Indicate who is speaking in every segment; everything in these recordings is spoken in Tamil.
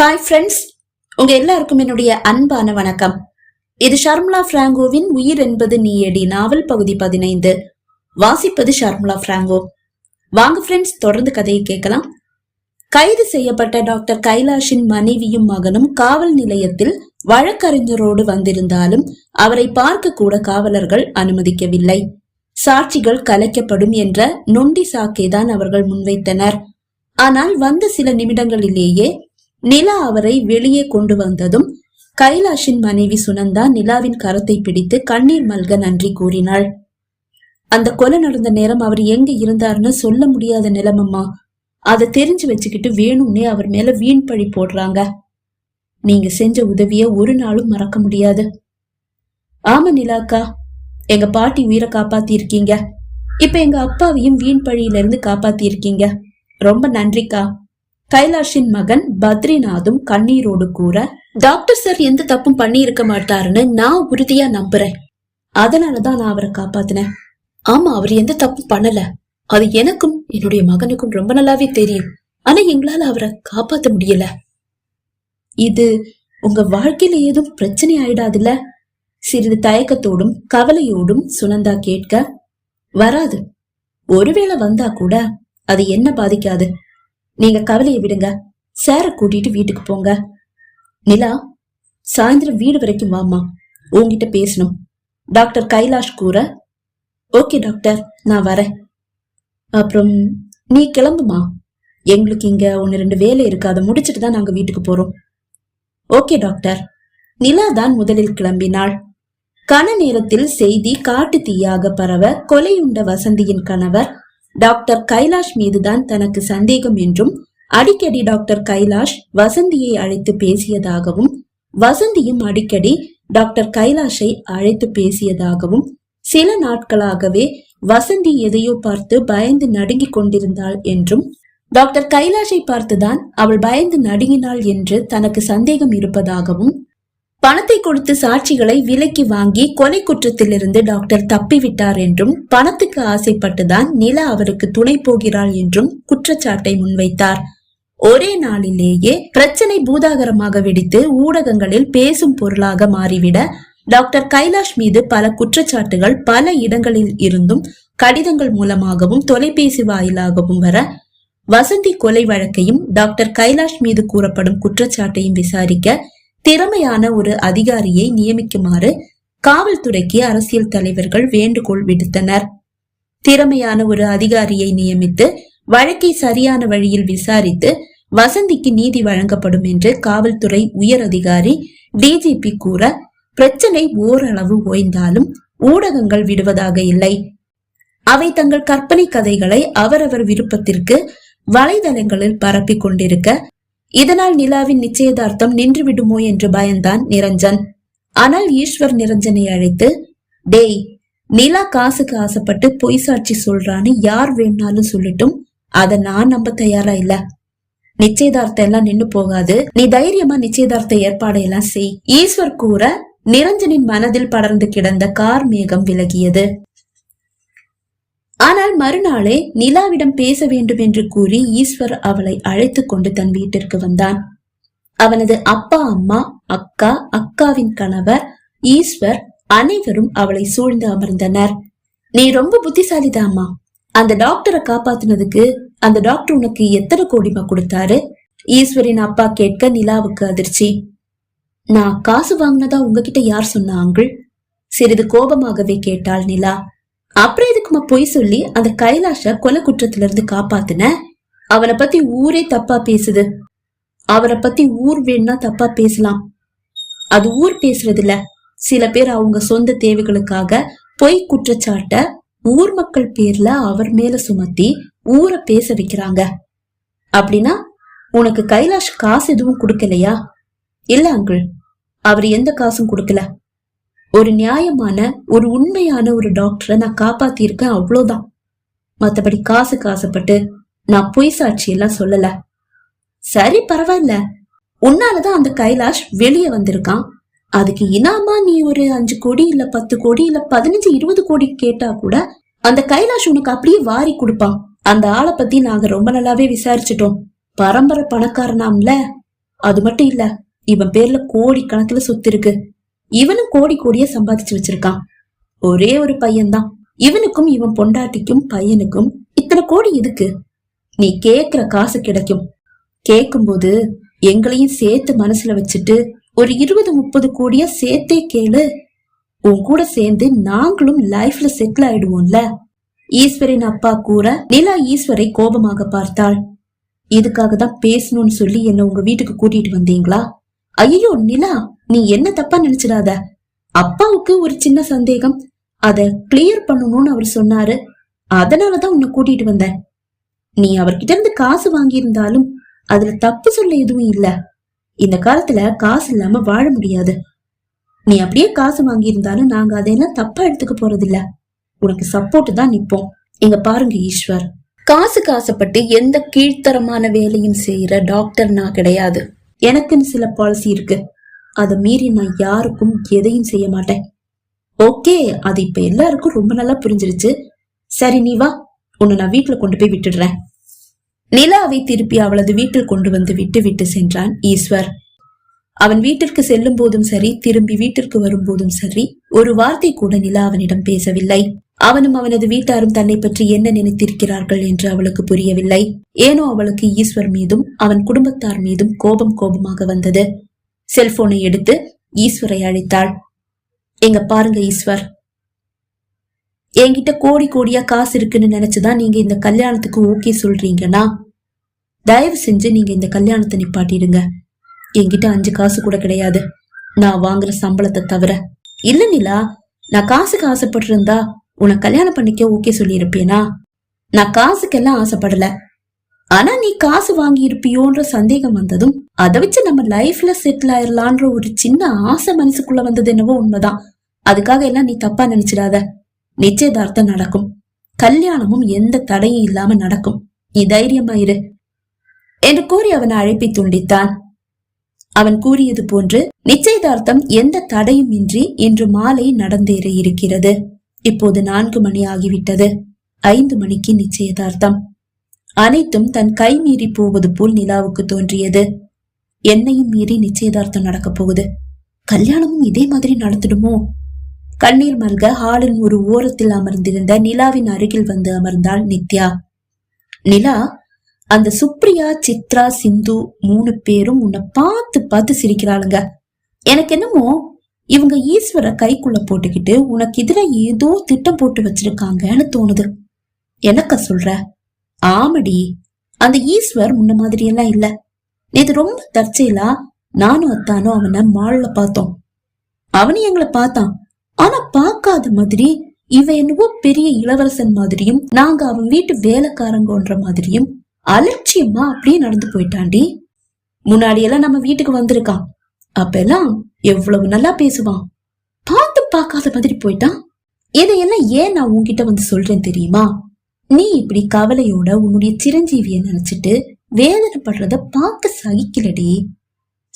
Speaker 1: ஹாய் ஃப்ரெண்ட்ஸ் உங்க எல்லாருக்கும் என்னுடைய அன்பான வணக்கம். இது ஷர்முலா பிராங்கோவின் உயிர் என்பது நீயடி நாவல் பகுதி பதினைந்து. வாசிப்பது ஷர்முலா பிராங்கோ. வாங்க ஃப்ரெண்ட்ஸ் தொடர்ந்து கதையை கேட்கலாம். கைது செய்யப்பட்ட டாக்டர் கைலாஷின் மனைவியும் மகனும் காவல் நிலையத்தில் வழக்கறிஞரோடு வந்திருந்தாலும் அவரை பார்க்க கூட காவலர்கள் அனுமதிக்கவில்லை. சாட்சிகள் கலைக்கப்படும் என்ற நொண்டி சாக்கைதான் அவர்கள் முன்வைத்தனர். ஆனால் வந்த சில நிமிடங்களிலேயே நிலா அவரை வெளியே கொண்டு வந்ததும் கைலாஷின் மனைவி சுனந்தா நிலாவின் கரத்தை பிடித்து கண்ணீர் மல்க நன்றி கூறினாள். அந்த கொலை நடந்த நேரம் அவர் எங்க இருந்தாருன்னு சொல்ல முடியாத நிலமம்மா. அதை தெரிஞ்சு வச்சுக்கிட்டு வேணும்னே அவர் மேல வீண் பழி போடுறாங்க. நீங்க செஞ்ச உதவிய ஒரு நாளும் மறக்க முடியாது. ஆமா நிலாக்கா எங்க பாட்டி உயிரை காப்பாத்தி இருக்கீங்க இப்ப எங்க அப்பாவையும் வீண் பழியில இருந்து காப்பாத்தி இருக்கீங்க ரொம்ப நன்றிக்கா. கைலாஷின் மகன் பத்ரிநாதும் கண்ணீரோடு கூற டாக்டர் சார் எந்த தப்பும் பண்ணி இருக்க மாட்டாருன்னு நான் உறுதியா நம்புறேன். அதனாலதான் நான் அவரை காப்பாத்தினேன். ஆமா அவர் எந்த தப்பும் பண்ணல. அது எனக்கும் என்னுடைய மகனுக்கும் ரொம்ப நல்லாவே தெரியும். ஆனா எங்களால அவரை காப்பாத்த முடியல. இது உங்க வாழ்க்கையில ஏதும் பிரச்சனை ஆயிடாதுல்ல? சிறிது தயக்கத்தோடும் கவலையோடும் சுனந்தா கேட்க வராது. ஒருவேளை வந்தா கூட அது என்ன பாதிக்காது. நீங்க கவலையை விடுங்க. சார கூட்டிட்டு வீட்டுக்கு போங்க. நிலா சாயந்தரம் வீடு வரைக்கும் வாமா உங்ககிட்ட பேசணும். டாக்டர் கைலாஷ் கூற ஓகே டாக்டர் நான் வரேன். அப்புறம் நீ கிளம்புமா? எங்களுக்கு இங்க ஒன்னு ரெண்டு வேலை இருக்கு. அதை முடிச்சிட்டு தான் நாங்க வீட்டுக்கு போறோம். Okay doctor. நிலா தான் முதலில் கிளம்பினாள். கன நேரத்தில் செய்தி காட்டு தீயாக பரவ கொலையுண்ட வசந்தியின் கணவர் டாக்டர் கைலாஷ் மீதுதான் தனக்கு சந்தேகம் என்றும் அடிக்கடி டாக்டர் கைலாஷ் வசந்தியை அழைத்து பேசியதாகவும் வசந்தியும் அடிக்கடி டாக்டர் கைலாஷை அழைத்து பேசியதாகவும் சில நாட்களாகவே வசந்தி எதையோ பார்த்து பயந்து நடுங்கிக் கொண்டிருந்தாள் என்றும் டாக்டர் கைலாஷை பார்த்துதான் அவள் பயந்து நடுங்கினாள் என்று தனக்கு சந்தேகம் இருப்பதாகவும் பணத்தை கொடுத்து சாட்சிகளை விலைக்கு வாங்கி கொலை குற்றத்திலிருந்து டாக்டர் தப்பிவிட்டார் என்றும் பணத்துக்கு ஆசைப்பட்டுதான் நிலா அவருக்கு துணை போகிறாள் என்றும் குற்றச்சாட்டை முன்வைத்தார். ஒரே நாளிலேயே பிரச்சனை பூதாகரமாக வெடித்து ஊடகங்களில் பேசும் பொருளாக மாறிவிட டாக்டர் கைலாஷ் மீது பல குற்றச்சாட்டுகள் பல இடங்களில் இருந்தும் கடிதங்கள் மூலமாகவும் தொலைபேசி வாயிலாகவும் வர வசந்தி கொலை வழக்கையும் டாக்டர் கைலாஷ் மீது கூறப்படும் குற்றச்சாட்டையும் விசாரிக்க திறமையான ஒரு அதிகாரியை நியமிக்குமாறு காவல்துறைக்கு அரசியல் தலைவர்கள் வேண்டுகோள் விடுத்தனர். திறமையான ஒரு அதிகாரியை நியமித்து வழக்கை சரியான வழியில் விசாரித்து வசந்திக்கு நீதி வழங்கப்படும் என்று காவல்துறை உயர் அதிகாரி டிஜிபி கூற பிரச்சனை ஓரளவு ஓய்ந்தாலும் ஊடகங்கள் விடுவதாக இல்லை. அவை தங்கள் கற்பனை கதைகளை அவரவர் விருப்பத்திற்கு வலைதளங்களில் பரப்பிக் கொண்டிருக்க இதனால் நிலாவின் நிச்சயதார்த்தம் நின்று விடுமோ என்று பயந்தான் நிரஞ்சன். ஆனால் ஈஸ்வர் நிரஞ்சனை அழைத்து டேய் நிலா காசுக்கு ஆசைப்பட்டு பொய் சாட்சி சொல்றான்னு யார் வேணாலும் சொல்லட்டும். அத நான் நம்ப தயாரா இல்ல. நிச்சயதார்த்தம் எல்லாம் நின்னு போகாது. நீ தைரியமா நிச்சயதார்த்த ஏற்பாடையெல்லாம் செய். ஈஸ்வர் கூற நிரஞ்சனின் மனதில் படர்ந்து கிடந்த கார் மேகம் விலகியது. ஆனால் மறுநாளே நிலாவிடம் பேச வேண்டும் என்று கூறி ஈஸ்வர் அவளை அழைத்து கொண்டு தன் வீட்டிற்கு வந்தான். அவனது அப்பா அம்மா அக்கா அக்காவின் கணவர் ஈஸ்வர் அனைவரும் அவளை சூழ்ந்து அமர்ந்தனர். நீ ரொம்ப புத்திசாலிதாமா அந்த டாக்டரை காப்பாத்தினதுக்கு அந்த டாக்டர் உனக்கு எத்தனை கோடிமா கொடுத்தாரு? ஈஸ்வரின் அப்பா கேட்க நிலாவுக்கு அதிர்ச்சி. நான் காசு வாங்கினதா உங்ககிட்ட யார் சொன்னாங்கள் சிறிது கோபமாகவே கேட்டாள் நிலா. அப்புறம் எதுக்குமா பொய் சொல்லி அந்த கைலாஷ கொலை குற்றத்துல இருந்து காப்பாத்துன? அவனை பத்தி ஊரே தப்பா பேசுது. அவரை பத்தி ஊர் வேணும்னா தப்பா பேசலாம். அது ஊர் பேசுறது இல்ல சில பேர் அவங்க சொந்த தேவைகளுக்காக பொய் குற்றச்சாட்ட ஊர் மக்கள் பேர்ல அவர் மேல சுமத்தி ஊரை பேச வைக்கிறாங்க. அப்படின்னா உனக்கு கைலாஷ் காசு எதுவும் கொடுக்கலையா? இல்ல அங்கிள். அவர் எந்த காசும் கொடுக்கல. ஒரு நியாயமான ஒரு உண்மையான ஒரு டாக்டரை நான் காப்பாத்திருக்கேன் அவ்வளவுதான். மத்தபடி காசுக்கு ஆசைப்பட்டு நான் பொய் சாட்சி எல்லாம் சொல்லல. சரி பரவாயில்ல. உன்னாலதான் அந்த கைலாஷ் வெளியே வந்திருக்கான். அதுக்கு இனாமா நீ ஒரு அஞ்சு கோடி இல்ல பத்து கோடி இல்ல பதினஞ்சு இருபது கோடி கேட்டா கூட அந்த கைலாஷ் உனக்கு அப்படியே வாரி கொடுப்பான். அந்த ஆளை பத்தி நாங்க ரொம்ப நல்லாவே விசாரிச்சிட்டோம். பரம்பரை பணக்காரனாம்ல. அது மட்டும் இல்ல இவன் பேர்ல கோடி கணக்குல சொத்து இருக்கு. இவனும் கோடி கோடிய சம்பாதிச்சு வச்சிருக்கான். ஒரே ஒரு பையன்தான். இவனுக்கும் இவன் பொண்டாட்டிக்கும் பையனுக்கும் இத்தனை கோடி எதுக்கு? நீ கேக்குற காசு கிடைக்கும். கேக்கும்போது எங்களையும் சேர்த்து மனசுல வச்சுட்டு ஒரு இருபது முப்பது கோடியா சேர்த்தே கேளு. உன் கூட சேர்ந்து நாங்களும் லைஃப்ல செட்டில் ஆயிடுவோம்ல. ஈஸ்வரின் அப்பா கூற நிலா ஈஸ்வரை கோபமாக பார்த்தாள். இதுக்காக தான் பேசணும்னு சொல்லி என்ன உங்க வீட்டுக்கு கூட்டிட்டு வந்தீங்களா? ஐயோ நிலா! நீ என்ன தப்பா நினைச்சிடாத? அப்பாவுக்கு ஒரு சின்ன சந்தேகம். அத கிளியர் பண்ணணும்னு அவர் சொன்னாரு. அதனாலதான் உன்னை கூட்டிட்டு வந்தேன். நீ அவர்கிட்ட இருந்து காசு வாங்கியிருந்தாலும் அதுல தப்பு சொல்ல எதுவும் இல்ல. இந்த காலத்துல காசு இல்லாம வாழ முடியாது. நீ அப்படியே காசு வாங்கியிருந்தாலும் நாங்க அதையெல்லாம் தப்பா எடுத்துக்க போறதில்ல. உனக்கு சப்போர்ட் தான் நிப்போம். இங்க பாருங்க ஈஸ்வர். காசுக்கு ஆசைப்பட்டு எந்த கீழ்த்தரமான வேலையும் செய்யற டாக்டர் நான் கிடையாது. எனக்குன்னு சில பாலிசி இருக்கு. அதை மீறி நான் யாருக்கும் எதையும் செய்ய மாட்டேன். ஓகே அது இப்ப எல்லாருக்கும் ரொம்ப நல்லா புரிஞ்சிருச்சு. சரி நீ வா. உன்னை நான் வீட்டுல கொண்டு போய் விட்டுடுறேன். நிலாவை திருப்பி அவளது வீட்டில் கொண்டு வந்து விட்டு விட்டு சென்றான் ஈஸ்வர். அவன் வீட்டிற்கு செல்லும் போதும் சரி திரும்பி வீட்டிற்கு வரும்போதும் சரி ஒரு வார்த்தை கூட நிலா அவனிடம் பேசவில்லை. அவனும் அவனது வீட்டாரும் தன்னை பற்றி என்ன நினைத்திருக்கிறார்கள் என்று அவளுக்கு புரியவில்லை. ஏனோ அவளுக்கு ஈஸ்வர் மீதும் அவன் குடும்பத்தார் மீதும் கோபம் கோபமாக வந்தது. செல்போனை எடுத்து ஈஸ்வரை அழைத்தாள். எங்க பாருங்க ஈஸ்வர். என்கிட்ட கோடி கோடியா காசு இருக்குன்னு நினைச்சுதான் நீங்க இந்த கல்யாணத்துக்கு ஓகே சொல்றீங்கன்னா தயவு செஞ்சு நீங்க இந்த கல்யாணத்தை நிப்பாட்டிடுங்க. என்கிட்ட அஞ்சு காசு கூட கிடையாது. நான் வாங்குற சம்பளத்தை தவிர. இல்ல நிலா நான் காசுக்கு ஆசைப்பட்டிருந்தா உன்னை கல்யாணம் பண்ணிக்க ஓகே சொல்லியிருப்பேனா? நான் காசுக்கெல்லாம் ஆசைப்படல. ஆனா நீ காசு வாங்கி இருப்பியோன்ற சந்தேகம் வந்ததும் அதை வச்சு நம்ம லைஃப்ல செட்டில் ஆயிரலான்ற ஒரு சின்ன ஆசை மனசுக்குள்ள வந்தது என்னவோ உண்மைதான். அதுக்காக எல்லாம் நீ தப்பா நினைச்சிடாத. நிச்சயதார்த்தம் நடக்கும். கல்யாணமும் எந்த தடையும் இல்லாம நடக்கும். நீ தைரியமாயிரு என்று கூறி அவன் அழைப்பை துண்டித்தான். அவன் கூறியது போன்று நிச்சயதார்த்தம் எந்த தடையும் இன்றி இன்று மாலை நடந்தேற இருக்கிறது. இப்போது நான்கு மணி ஆகிவிட்டது. ஐந்து மணிக்கு நிச்சயதார்த்தம். அனைத்தும் தன் கை மீறி போவது போல் நிலாவுக்கு தோன்றியது. என்னையும் மீறி நிச்சயதார்த்தம் நடக்கப் போகுது. கல்யாணமும் இதே மாதிரி நடந்துடுமோ? கண்ணீர் மல்க ஹாலின் ஒரு ஓரத்தில் அமர்ந்திருந்த நிலாவின் அருகில் வந்து அமர்ந்தாள் நித்யா. நிலா அந்த சுப்ரியா சித்ரா சிந்து மூணு பேரும் உன்னை பார்த்து பார்த்து சிரிக்கிறாளுங்க. எனக்கு என்னமோ இவங்க ஈஸ்வர கைக்குள்ள போட்டுக்கிட்டு உனக்கு இதுல ஏதோ திட்டம் போட்டு வச்சிருக்காங்கன்னு தோணுது. எனக்க சொல்ற? ஆமடி அந்த ஈஸ்வர் முன்ன மாதிரி எல்லாம் இல்ல. நேத்து ரொம்ப தற்செயலா நானும் அத்தானும் அவனை மால்ல பார்த்தோம். அவனும் எங்களை பார்த்தான். ஆனா பார்க்காத மாதிரி இவ என்னவோ பெரிய இளவரசன் மாதிரியும் நாங்க அவன் வீட்டு வேலைக்காரங்கன்ற மாதிரியும் அலட்சியமா அப்படியே நடந்து போயிட்டாண்டி. முன்னாடி எல்லாம் நம்ம வீட்டுக்கு வந்திருக்கான். அப்பெல்லாம் எவ்வளவு நல்லா பேசுவான். பார்த்து பார்க்காத மாதிரி போயிட்டான். இதையெல்லாம் ஏன் நான் உன்கிட்ட வந்து சொல்றேன் தெரியுமா? நீ இப்படி கவலையோட உன்னுடைய சிரஞ்சீவிய நினைச்சிட்டு வேதனைப்படுறத பார்க்க சகிக்கலடி.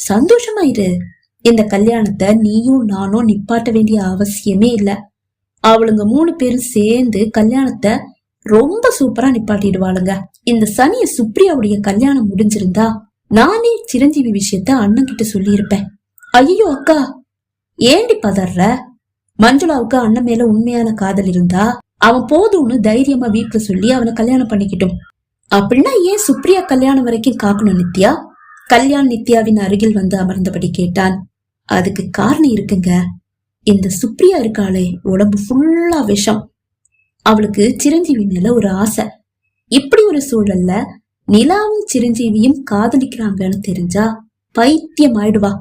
Speaker 1: சந்தோஷமா இரு. இந்த கல்யாணத்தை நீயும் நானும் நிப்பாட்ட வேண்டிய அவசியமே இல்ல. அவளுங்க மூணு பேரும் சேர்ந்து கல்யாணத்தை ரொம்ப சூப்பரா நிப்பாட்டிடுவாளுங்க. இந்த சனிய சுப்ரியாவுடைய கல்யாணம் முடிஞ்சிருந்தா நானே சிரஞ்சீவி விஷயத்த அண்ணன் கிட்ட சொல்லியிருப்பேன். ஐயோ அக்கா ஏண்டி பதற மஞ்சுளாவுக்கு அண்ணன் மேல உண்மையான காதல் இருந்தா அவன் போதும்னு தைரியமா வீட்டுல சொல்லி அவனை கல்யாணம் பண்ணிக்கிட்டும். அப்படின்னா ஏன் சுப்ரியா கல்யாணம் வரைக்கும் காக்கணும் நித்யா? கல்யாண் நித்யாவின் அருகில் வந்து அமர்ந்தபடி கேட்டான். அதுக்கு காரணம் இருக்குங்க. இந்த சுப்ரியா இருக்காளே உடம்பு ஃபுல்லா விஷம். அவளுக்கு சிரஞ்சீவி மேல ஒரு ஆசை. இப்படி ஒரு சூழல்ல நிலாவும் சிரஞ்சீவியும் காதலிக்கிறாங்கன்னு தெரிஞ்சா பைத்தியம் ஆயிடுவா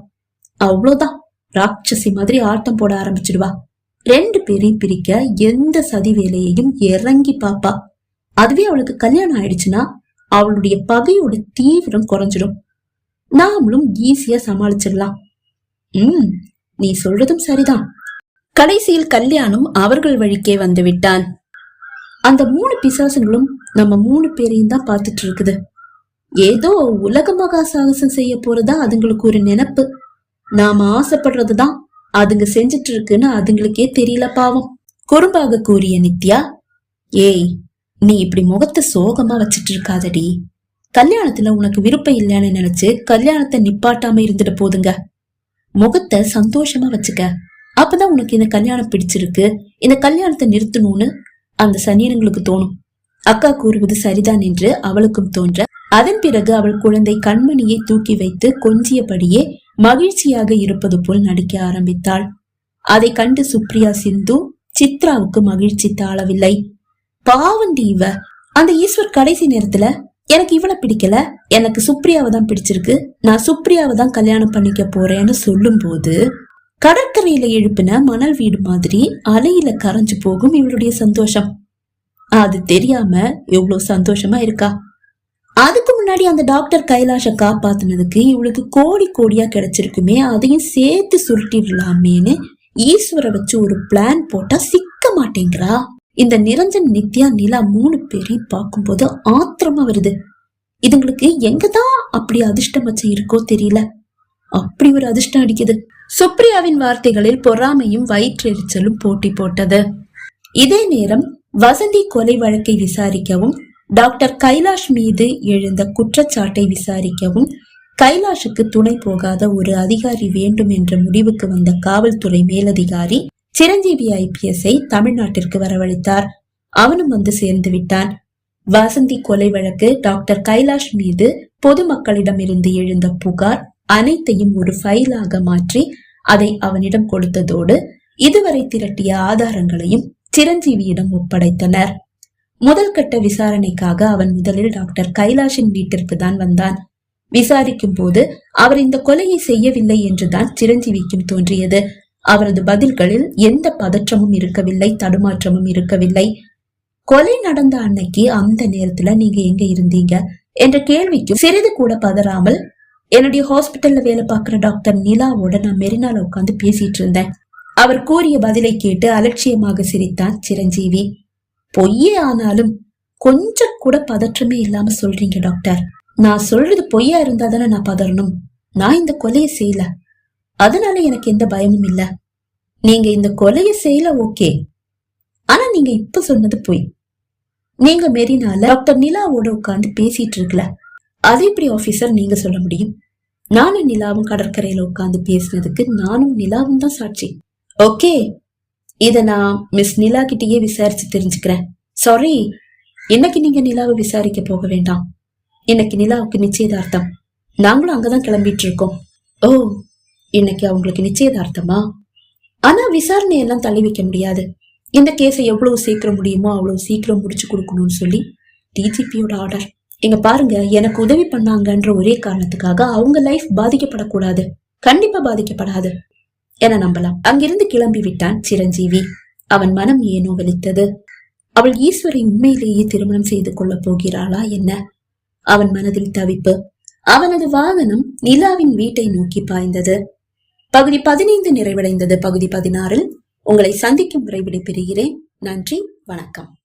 Speaker 1: அவ்வளவுதான். ராட்சசி மாதிரி ஆட்டம் போட ஆரம்பிச்சிடுவா. ரெண்டு பேரையும் பிரிக்க எந்த சதி வேலையையும் இறங்கி பாப்பா. அதுவே அவளுக்கு கல்யாணம் ஆயிடுச்சுன்னா அவளுடைய பகையோட தீவிரம் குறைஞ்சிடும். நாமளும் ஈஸியா சமாளிச்சிடலாம். உம் நீ சொல்றதும் சரிதான். கடைசியில் கல்யாணம் அவர்கள் வழிக்கே வந்து விட்டான். அந்த மூணு பிசாசுங்களும் நம்ம மூணு பேரையும் தான் பார்த்துட்டு இருக்குது. ஏதோ உலக மகா சாகசம் செய்ய போறதா அதுங்களுக்கு ஒரு நினைப்பு. நாம ஆசைப்படுறதுதான் அதுங்க செஞ்சிட்டு இருக்குன்னு அதுங்களுக்கே தெரியல பாவம். குறும்பாக கூறிய நித்யா ஏய் நீ இப்படி முகத்தை சோகமா வச்சிட்டு இருக்காதடி கல்யாணத்துல உனக்கு விருப்பம் இல்லைன்னு நினைச்சு கல்யாணத்தை நிப்பாட்டாம இருந்துட்டு போதுங்க. முகத்தை சந்தோஷமா வச்சுக்க. அப்பதான் உனக்கு இந்த கல்யாணம் பிடிச்சிருக்கு. இந்த கல்யாணத்தை நிறுத்தணும்னு அந்த சனியனங்களுக்கு தோணும். அக்கா கூறுவது சரிதான் என்று அவளுக்கும் தோன்ற அதன் பிறகு அவள் குழந்தை கண்மணியை தூக்கி வைத்து கொஞ்சியபடியே மகிழ்ச்சியாக இருப்பது போல் நடிக்க ஆரம்பித்தாள். அதை கண்டு சுப்ரியா சிந்து சித்ராவுக்கு மகிழ்ச்சி தாழவில்லை. பாவண்டி இவ அந்த ஈஸ்வர் கடைசி நேரத்துல எனக்கு இவளை பிடிக்கல எனக்கு சுப்ரியாவை தான் பிடிச்சிருக்கு நான் சுப்ரியாவை தான் கல்யாணம் பண்ணிக்க போறேன்னு சொல்லும் போது கடற்கரையில எழுப்பின மணல் வீடு மாதிரி அலையில கரைஞ்சு போகும் இவளுடைய சந்தோஷம். அது தெரியாம எவ்வளவு சந்தோஷமா இருக்கா? அதுக்கு முன்னாடி அந்த டாக்டர் கைலாஷ காப்பாத்துனதுக்கு இவளுக்கு கோடி கோடியா கிடைச்சிருக்குமே அதையும் சேர்த்து சுருட்டிடலாமேன்னு ஈஸ்வர வச்சு ஒரு பிளான் போட்டா சிக்க மாட்டேங்கிறா. இந்த நிரஞ்சன் நித்யா நிலா மூணு பேரையும் பார்க்கும்போது ஆத்திரமா வருது. இதுங்களுக்கு எங்கதான் அப்படி அதிர்ஷ்டம் வச்ச இருக்கோ தெரியல. அப்படி ஒரு அதிர்ஷ்டம் அடிக்குது. சுப்ரியாவின் வார்த்தைகளில் பொறாமையும் வயிற்றெரிச்சலும் போட்டி போட்டது. இதே நேரம் வசந்தி கொலை வழக்கை விசாரிக்கவும் டாக்டர் கைலாஷ் மீது எழுந்த குற்றச்சாட்டை விசாரிக்கவும் கைலாஷுக்கு துணை போகாத ஒரு அதிகாரி வேண்டும் என்ற முடிவுக்கு வந்த காவல்துறை மேலதிகாரி சிரஞ்சீவி ஐபிஎஸ்ஐ தமிழ்நாட்டிற்கு வரவழைத்தார். அவனும் வந்து சேர்ந்து விட்டான். வசந்தி கொலை வழக்கு டாக்டர் கைலாஷ் மீது பொதுமக்களிடமிருந்து எழுந்த புகார் அனைத்தையும் ஒரு ஃபைலாக மாற்றி அதை அவனிடம் கொடுத்ததோடு இதுவரை திரட்டிய ஆதாரங்களையும் சிரஞ்சீவியிடம் ஒப்படைத்தனர். முதல் கட்ட விசாரணைக்காக அவன் முதலில் டாக்டர் கைலாஷின் வீட்டிற்கு தான் வந்தான். விசாரிக்கும் போது அவர் இந்த கொலையை செய்யவில்லை என்றுதான் சிரஞ்சீவிக்கும் தோன்றியது. அவரது பதில்களில் எந்த பதற்றமும் இருக்கவில்லை தடுமாற்றமும் இருக்கவில்லை. கொலை நடந்த அன்னைக்கு அந்த நேரத்துல நீங்க எங்க இருந்தீங்க? என்ற கேள்விக்கும் சிறிது கூட பதறாமல் என்னுடைய ஹாஸ்பிட்டல்ல வேலை பார்க்கிற டாக்டர் நிலாவோட நான் மெரினால உட்காந்து பேசிட்டு இருந்தேன். அவர் கூறிய பதிலை கேட்டு அலட்சியமாக சிரித்தான் சிரஞ்சீவி. பொய்யே ஆனாலும் கொஞ்சம் கூட பதற்றமே இல்லாம சொல்றீங்க டாக்டர். நான் சொல்றது பொய்யா இருந்தா தானே நான் பதறணும். நான் இந்த கொலையை செய்யல. அதனால எனக்கு எந்த பயமும் இல்ல. நீங்க இந்த கொலையை செய்யல ஓகே. ஆனா நீங்க இப்ப சொன்னது பொய். நீங்க மெரினால டாக்டர் நிலாவோட உட்கார்ந்து பேசிட்டு இருக்கல. அது எப்படி ஆபீசர் நீங்க சொல்ல முடியும்? நானும் நிலாவும் கடற்கரையில உட்கார்ந்து பேசினதுக்கு நானும் நிலாவும் தான் சாட்சி. ஓகே. இதை நான் மிஸ் நிலா கிட்டேயே விசாரிச்சு தெரிஞ்சுக்கிறேன். சாரி இன்னைக்கு நீங்க நிலாவை விசாரிக்க போக வேண்டாம்? இன்னைக்கு நிலாவுக்கு நிச்சயதார்த்தம். நாங்களும் அங்கதான் கிளம்பிட்டு இருக்கோம். ஓ இன்னைக்கு அவங்களுக்கு நிச்சயதார்த்தமா? ஆனா விசாரணை எல்லாம் தள்ளி வைக்க முடியாது. இந்த கேஸை எவ்வளவு சீக்கிரம் முடியுமோ அவ்வளவு சீக்கிரம் முடிச்சு கொடுக்கணும்னு சொல்லி டிஜிபியோட ஆர்டர் இங்க பாருங்க எனக்கு உதவி பண்ணாங்கன்ற ஒரே காரணத்துக்காக அவங்க லைஃப் பாதிக்கப்படக்கூடாது. கண்டிப்பா பாதிக்கப்படாது. என நம்பலாம். அங்கிருந்து கிளம்பி விட்டான் சிரஞ்சீவி. அவன் மனம் ஏனோ வலித்தது. அவள் ஈஸ்வரை உண்மையிலேயே திருமணம் செய்து கொள்ளப் போகிறாளா என்ன? அவன் மனதில் தவிப்பு. அவனது வாகனம் நிலாவின் வீட்டை நோக்கி பாய்ந்தது. பகுதி பதினைந்து நிறைவடைந்தது. பகுதி பதினாறில் உங்களை சந்திக்கும் வரை விடைபெறுகிறேன். நன்றி. வணக்கம்.